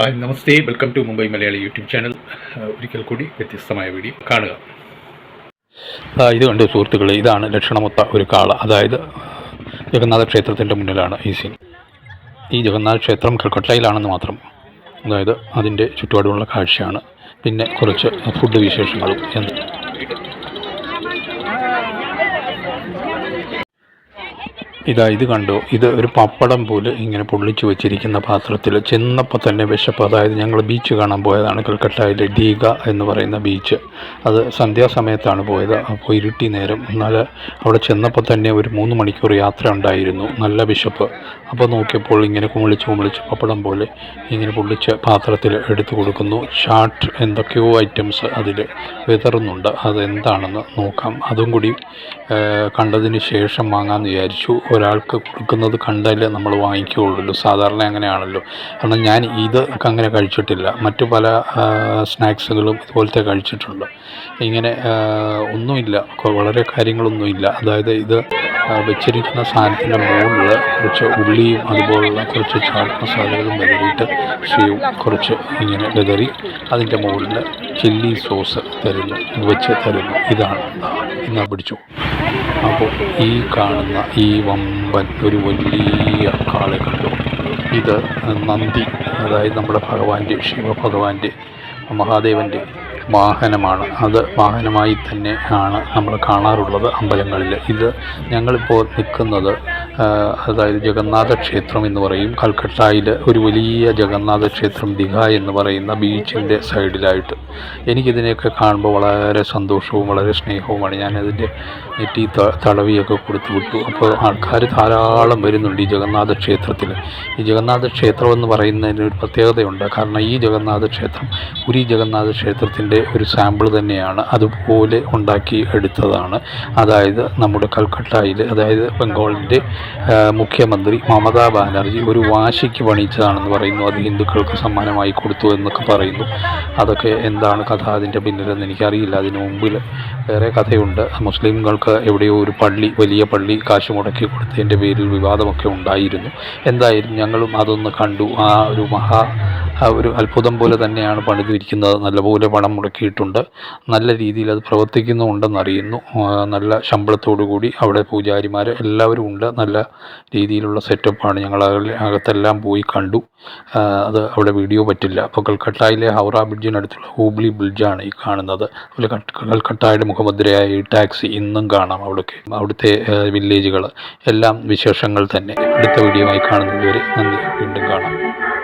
Hi namaste. Welcome to Mumbai Malayali YouTube channel. ഒരിക്കൽ കൂടി വ്യത്യസ്തമായ വീഡിയോ കാണുക. ഇത് കണ്ട് സുഹൃത്തുക്കളെ ഇതാണ് ലക്ഷണമൊത്ത ഒരു കാള. അതായത് ജഗന്നാഥ ക്ഷേത്രത്തിന്റെ മുന്നിലാണ് ഈ സീൻ ഈ ജഗന്നാഥ ക്ഷേത്രം കൽക്കട്ടയിലാണെന്ന് മാത്രം. അതായത് അതിന്റെ ചുറ്റുപാടുമുള്ള കാഴ്ചയാണ്. പിന്നെ കുറച്ച് ഫുഡ് വിശേഷങ്ങളും എന്ന് ഇതാ ഇത് കണ്ടു? ഇത് ഒരു പപ്പടം പോലെ ഇങ്ങനെ പൊള്ളിച്ചു വെച്ചിരിക്കുന്ന പാത്രത്തിൽ ചെന്നപ്പോൾ തന്നെ വിശപ്പ്. അതായത് ഞങ്ങൾ ബീച്ച് കാണാൻ പോയതാണ് കൽക്കട്ടയിലെ ഡീഗ എന്ന് പറയുന്ന ബീച്ച്. അത് സന്ധ്യാസമയത്താണ് പോയത്. അപ്പോൾ ഇരുട്ടി നേരം. എന്നാൽ അവിടെ ചെന്നപ്പോൾ തന്നെ ഒരു മൂന്ന് മണിക്കൂർ യാത്ര ഉണ്ടായിരുന്നു. നല്ല വിശപ്പ്. അപ്പോൾ നോക്കിയപ്പോൾ ഇങ്ങനെ കുമിളിച്ച് കുമിളിച്ച് പപ്പടം പോലെ ഇങ്ങനെ പൊള്ളിച്ച് പാത്രത്തിൽ എടുത്തു കൊടുക്കുന്നു. ചാട്ട് എന്തൊക്കെയോ ഐറ്റംസ് അതിൽ വിതറുന്നുണ്ട്. അതെന്താണെന്ന് നോക്കാം. അതും കൂടി കണ്ടതിന് ശേഷം വാങ്ങാമെന്ന് വിചാരിച്ചു. ഒരാൾക്ക് കൊടുക്കുന്നത് കണ്ടല്ലേ നമ്മൾ വാങ്ങിക്കുകയുള്ളൂ. സാധാരണ അങ്ങനെയാണല്ലോ. കാരണം ഞാൻ ഇത് അങ്ങനെ കഴിച്ചിട്ടില്ല. മറ്റു പല സ്നാക്സുകളും ഇതുപോലത്തെ കഴിച്ചിട്ടുണ്ട്. ഇങ്ങനെ ഒന്നുമില്ല. വളരെ കാര്യങ്ങളൊന്നുമില്ല. അതായത് ഇത് വെച്ചിരിക്കുന്ന സാധനത്തിന്റെ മുകളിൽ കുറച്ച് ഉള്ളിയും അതുപോലുള്ള കുറച്ച് ചാട്ട മസാലകളും വിതറിയിട്ട് ഷീവും കുറച്ച് ഇങ്ങനെ വിതറി അതിന്റെ മുകളിൽ ചില്ലി സോസ് തരുന്നു. വെച്ച് തരുന്നു. ഇതാണ്. ഇന്നാ പിടിച്ചു. അപ്പോൾ ഈ കാണുന്ന ഈ വമ്പൻ ഒരു വലിയ കാളെ കണ്ടു. ഇത് നന്ദി. അതായത് നമ്മുടെ ഭഗവാന്റെ ശിവഭഗവാന്റെ മഹാദേവന്റെ വാഹനമാണ്. അത് വാഹനമായി തന്നെ ആണ് നമ്മൾ കാണാറുള്ളത് അമ്പലങ്ങളിൽ. ഇത് ഞങ്ങളിപ്പോൾ നിൽക്കുന്നത് അതായത് ജഗന്നാഥ ക്ഷേത്രം എന്ന് പറയും. കൽക്കട്ടയിൽ ഒരു വലിയ ജഗന്നാഥ ക്ഷേത്രം ദിഘ എന്ന് പറയുന്ന ബീച്ചിന്റെ സൈഡിലായിട്ട്. എനിക്കിതിനെയൊക്കെ കാണുമ്പോൾ വളരെ സന്തോഷവും വളരെ സ്നേഹവുമാണ്. ഞാനതിന്റെ നെറ്റി തടവിയൊക്കെ കൊടുത്തു വിട്ടു. അപ്പോൾ ആൾക്കാർ ധാരാളം വരുന്നുണ്ട് ഈ ജഗന്നാഥ ക്ഷേത്രത്തിൽ. ഈ ജഗന്നാഥ ക്ഷേത്രം എന്ന് പറയുന്നതിന് ഒരു പ്രത്യേകതയുണ്ട്. കാരണം ഈ ജഗന്നാഥ ക്ഷേത്രം പുരി ജഗന്നാഥ ക്ഷേത്രത്തിന്റെ ഒരു സാമ്പിൾ തന്നെയാണ് അതുപോലെ ഉണ്ടാക്കി എടുത്തതാണ്. അതായത് നമ്മുടെ കൽക്കട്ടയിൽ അതായത് ബംഗാളിന്റെ മുഖ്യമന്ത്രി മമതാ ബാനർജി ഒരു വാശിക്ക് പണിയിച്ചതാണെന്ന് പറയുന്നു. അത് ഹിന്ദുക്കൾക്ക് സമ്മാനമായി കൊടുത്തു എന്നൊക്കെ പറയുന്നു. അതൊക്കെ എന്താണ് കഥ? അതിന്റെ പിന്നിലെന്ന് എനിക്കറിയില്ല. അതിന് മുമ്പിൽ വേറെ കഥയുണ്ട്. മുസ്ലിങ്ങൾക്ക് എവിടെയോ ഒരു പള്ളി വലിയ പള്ളി കാശ് മുടക്കി കൊടുത്തതിന്റെ പേരിൽ വിവാദമൊക്കെ ഉണ്ടായിരുന്നു. എന്തായാലും ഞങ്ങളും അതൊന്ന് കണ്ടു. ആ ഒരു മഹാ ഒരു അത്ഭുതം പോലെ തന്നെയാണ് പണിതിരിക്കുന്നത്. നല്ലപോലെ പണം മുടക്കിയിട്ടുണ്ട്. നല്ല രീതിയിൽ അത് പ്രവർത്തിക്കുന്നുണ്ടെന്നറിയുന്നു നല്ല ശമ്പളത്തോടു കൂടി അവിടെ പൂജാരിമാർ എല്ലാവരും ഉണ്ട്. നല്ല രീതിയിലുള്ള സെറ്റപ്പാണ്. ഞങ്ങൾ അകത്തെല്ലാം പോയി കണ്ടു. അത് അവിടെ വീഡിയോ പറ്റില്ല. അപ്പോൾ കൽക്കട്ടയിലെ ഹൗറ ബ്രിഡ്ജിനടുത്തുള്ള ഹൂബ്ലി ബ്രിഡ്ജാണ് ഈ കാണുന്നത്. അതുപോലെ കൽ- കൽക്കട്ടയുടെ മുഖമുദ്രയായ ഈ ടാക്സി ഇന്നും കാണാം അവിടേക്ക്. അവിടുത്തെ വില്ലേജുകൾ എല്ലാം വിശേഷങ്ങൾ തന്നെ. അടുത്ത വീഡിയോ ആയി കാണുന്നതുവരെ നന്ദി. വീണ്ടും കാണാം.